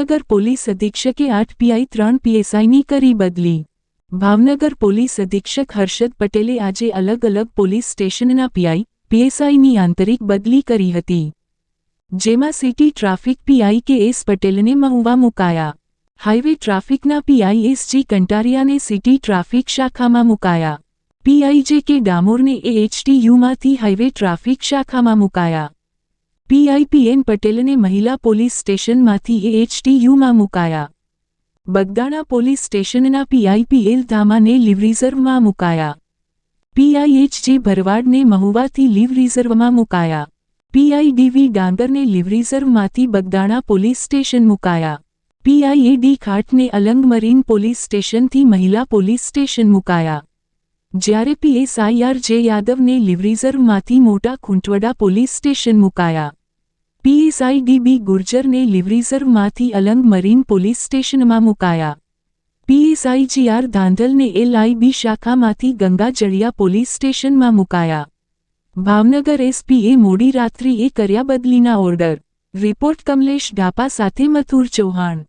Bhavnagar police અધિક્ષકે આઠ PI, ત્રણ પીએસઆઈની કરી બદલી. ભાવનગર પોલીસ અધિક્ષક હર્ષદ પટેલે આજે અલગ અલગ પોલીસ સ્ટેશનના પીઆઈ, પીએસઆઈની આંતરિક બદલી કરી હતી. જેમાં city traffic PI K S પટેલને મહુવા મુકાયા. હાઇવે ટ્રાફિકના પીઆઈ એસજી કંટારિયાને સિટી ટ્રાફિક શાખામાં મુકાયા. પીઆઈ જે કે ડામોરને એએચટીયુમાંથી હાઇવે ટ્રાફિક શાખામાં મુકાયા. પીઆઈપીએન પટેલને મહિલા પોલીસ સ્ટેશનમાંથી એએચટીયુમાં મુકાયા બગદાણા પોલીસ સ્ટેશનના પીઆઈપીએલ ધામાને લીવ રિઝર્વમાં મુકાયા પીઆઈએચજી ભરવાડને મહુવાથી લીવ રિઝર્વમાં મુકાયા પીઆઈડીવી ડાંગરને લીવ રિઝર્વમાંથી બગદાણા પોલીસ સ્ટેશન મુકાયા પીઆઈએડી ખાટને અલંગ મરીન પોલીસ સ્ટેશનથી મહિલા પોલીસ સ્ટેશન મુકાયા જ્યારે પીએસઆઈઆર જે યાદવને લીવ રિઝર્વમાંથી મોટા ખૂંટવડા પોલીસ સ્ટેશન મુકાયા PSI dB ગુર્જરને leave રિઝર્વમાંથી Alang marine police સ્ટેશનમાં મુકાયા PSI GR ધાંધલને LIB શાખામાંથી Ganga જળિયા police સ્ટેશનમાં મુકાયા ભાવનગર એસપીએ મોડી રાત્રિએ કર્યા બદલીના ઓર્ડર રિપોર્ટ કમલેશ ઢાપા સાથે મથુર ચૌહાણ